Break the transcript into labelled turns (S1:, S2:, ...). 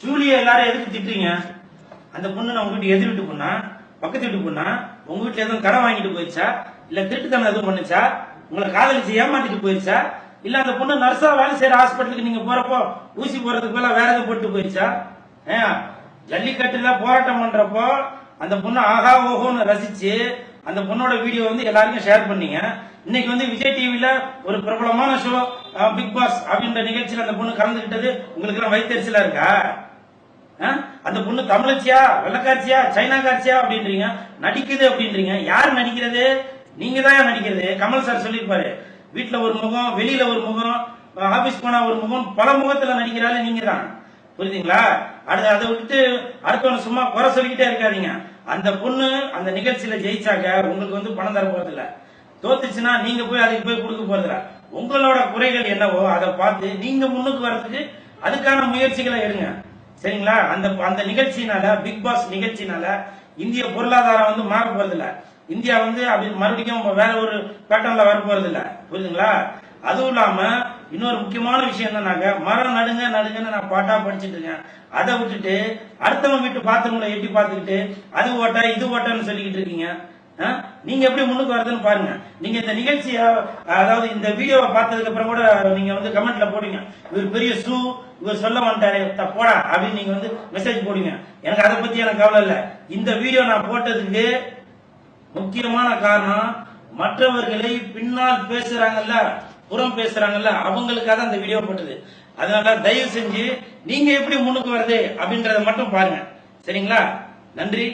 S1: ஜூலியை எல்லாரும் எதுக்கு திட்டுறீங்க? அந்த பொண்ணு நான் உங்க எதிர் வீட்டு பொண்ணா பக்கத்து வீட்டு பொண்ணா உங்க வீட்டுல எதுவும் கடன் வாங்கிட்டு போயிடுச்சா இல்ல திருட்டுத்தனம் எதுவும் பண்ணுச்சா? உங்களை காதலிச்சு ஏமாத்திட்டு போயிடுச்சா இல்ல அந்த பொண்ணு நர்ஸா வேலை செய்யற ஹாஸ்பிட்டலுக்கு நீங்க போறப்போ ஊசி போறதுக்கு மேல வேற எதுவும் போட்டு போயிடுச்சா ஜல்லிக்கட்டு ஜல்லிக்கட்டுல போராட்டம் பண்றப்போ அந்த பொண்ணு ஆஹா ஓஹோன்னு ரசிச்சு அந்த பொண்ணோட வீடியோ வந்து எல்லாருக்கும் ஷேர் பண்ணீங்க. இன்னைக்கு வந்து விஜய் டிவில ஒரு பிரபலமான ஷோ பிக் பாஸ் அப்படின்ற நிகழ்ச்சியில அந்த பொண்ணு கலந்துகிட்டது. உங்களுக்கு எல்லாம் வயிற்றுச்சலா இருக்கா? அந்த பொண்ணு தமிழச்சியா வெள்ளக்காட்சியா சைனாக்காட்சியா அப்படின்றீங்க. நடிக்குது அப்படின்றீங்க. யார் நடிக்கிறது? நீங்க தான் நடிக்கிறது? கமல் சார் சொல்லியிருப்பாரு. வீட்டுல ஒரு முகம் வெளியில ஒரு முகம் ஆபீஸ் போனா ஒரு முகம் பல முகத்துல நடிக்கிறாரு நீங்க தான். புரியுதுங்களா? அடுத்து அதை விட்டுட்டு அடுத்தவன சும்மா குறை சொல்லிக்கிட்டே இருக்காதீங்க. அந்த பொண்ணு அந்த நிகழ்ச்சியில ஜெயிச்சாக்க உங்களுக்கு வந்து பணம் தர போறது இல்ல. தோத்துச்சுன்னா நீங்க போய் அதுக்கு போய் கொடுக்க போறது இல்ல. உங்களோட குறைகள் என்னவோ அதை பார்த்து நீங்க முன்னுக்கு வர்றதுக்கு அதுக்கான முயற்சிகளை எடுங்க. சரிங்களா? அந்த அந்த நிகழ்ச்சியினால பிக் பாஸ் நிகழ்ச்சினால இந்திய பொருளாதாரம் வந்து மாற போறது இல்ல இந்தியா வந்து அப்படி மறுபடியும் வேற ஒரு பேட்டர்ன்ல வர போறது இல்ல புரியுதுங்களா? அதுவும் இல்லாம இன்னொரு முக்கியமான விஷயம் என்னன்னாக்க மரம் நடுங்க நடுங்கன்னு நான் பாட்டா படிச்சுட்டு இருக்கேன். அதை விட்டுட்டு அடுத்தவங்க வீட்டு பாத்திரங்களை எட்டி பார்த்துக்கிட்டு அது ஓட்ட இது ஓட்டன்னு சொல்லிக்கிட்டு இருக்கீங்க. நீங்க எப்படி முன்னுக்கு வருதுன்னு பாருங்க. நீங்க இந்த நிகழ்ச்சியை அதாவது இந்த வீடியோவை பார்த்ததுக்கு அப்புறம் கூட நீங்க வந்து கமெண்ட்ல போடுங்க. இவர் பெரிய சூ இவர் சொல்ல மாட்டாரு. போடா அப்படின்னு நீங்க வந்து மெசேஜ் போடுங்க. எனக்கு அதை பத்தி எனக்கு கவலை இல்லை. இந்த வீடியோ நான் போட்டதுக்கு முக்கியமான காரணம் மற்றவர்களை பின்னால் பேசுறாங்கல்ல புறம் பேசுறாங்கல்ல அவங்களுக்காக அந்த வீடியோ போட்டது. அதனால தயவு செஞ்சு நீங்க எப்படி முன்னுக்கு வருது அப்படின்றத மட்டும் பாருங்க. சரிங்களா? நன்றி.